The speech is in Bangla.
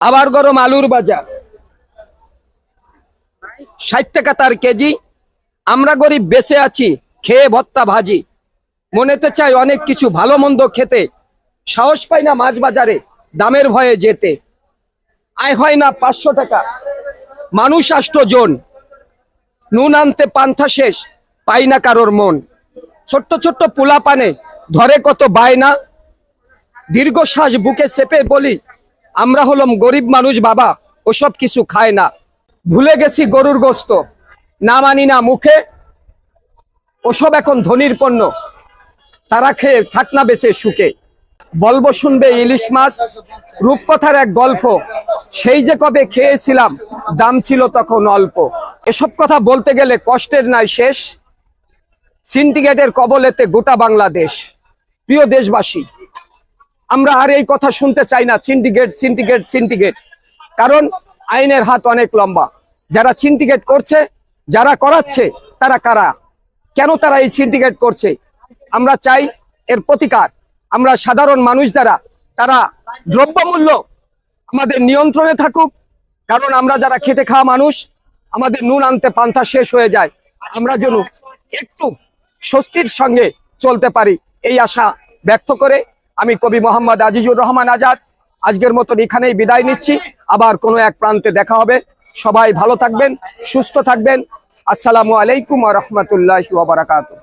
আবার গরম আলুর বাজার ষাট টাকা তার কেজি। আমরা গরিব, বেঁচে আছি, খেয়ে ভত্তা ভাজি। মনেতে চাই অনেক কিছু, ভালো মন্দ খেতে। সাহস পাই না মাছ বাজারে, দামের ভয়ে যেতে। আয় হয় না পাঁচশো টাকা। মানুষ জন। নুন আনতে পান্থা শেষ, পাই না কারোর মন। ছোট্ট ছোট্ট পোলা পানে ধরে কত বায় বায়না। দীর্ঘশ্বাস বুকে চেপে বলি আমরা হলাম গরিব মানুষ বাবা ওসব কিছু খায় না। ভুলে গেছি গরুর গোস্ত। না মানি না মুখে। ওসব এখন ধনির পণ্য। তারা খেয়ে থাক না বেঁচে সুখে। বলব শুনবে ইলিশ মাছ? রূপকথার এক গল্প। সেই যে কবে খেয়েছিলাম, দাম ছিল তখন অল্প। এসব কথা বলতে গেলে কষ্টের নাই শেষ। সিন্ডিকেটের কবলেতে গোটা বাংলাদেশ। প্রিয় দেশবাসী আমরা আর এই কথা শুনতে চাই না। সিন্ডিকেট সিন্ডিকেট সিন্ডিকেট কারণ আইনের হাত অনেক লম্বা। যারা সিন্ডিকেট করছে, যারা করাচ্ছে, তারা কারা? কেন তারা এই সিন্ডিকেট করছে? আমরা চাই এর প্রতিকার। আমরা সাধারণ মানুষ যারা, তারা দ্রব্যমূল্য আমাদের নিয়ন্ত্রণে থাকুক। কারণ আমরা যারা খেটে খাওয়া মানুষ, আমাদের নুন আনতে পান্থা শেষ হয়ে যায়। আমরা যেন একটু স্বস্তির সঙ্গে চলতে পারি, এই আশা ব্যক্ত করে আমি কবি মোহাম্মদ আজিজুর রহমান আজাদ। আজকের মতন এখানেই বিদায় নিচ্ছি। আবার কোনো এক প্রান্তে দেখা হবে। সবাই ভালো থাকবেন, সুস্থ থাকবেন। আসসালামু আলাইকুম রহমতুল্লাহ বারাকাতুহ।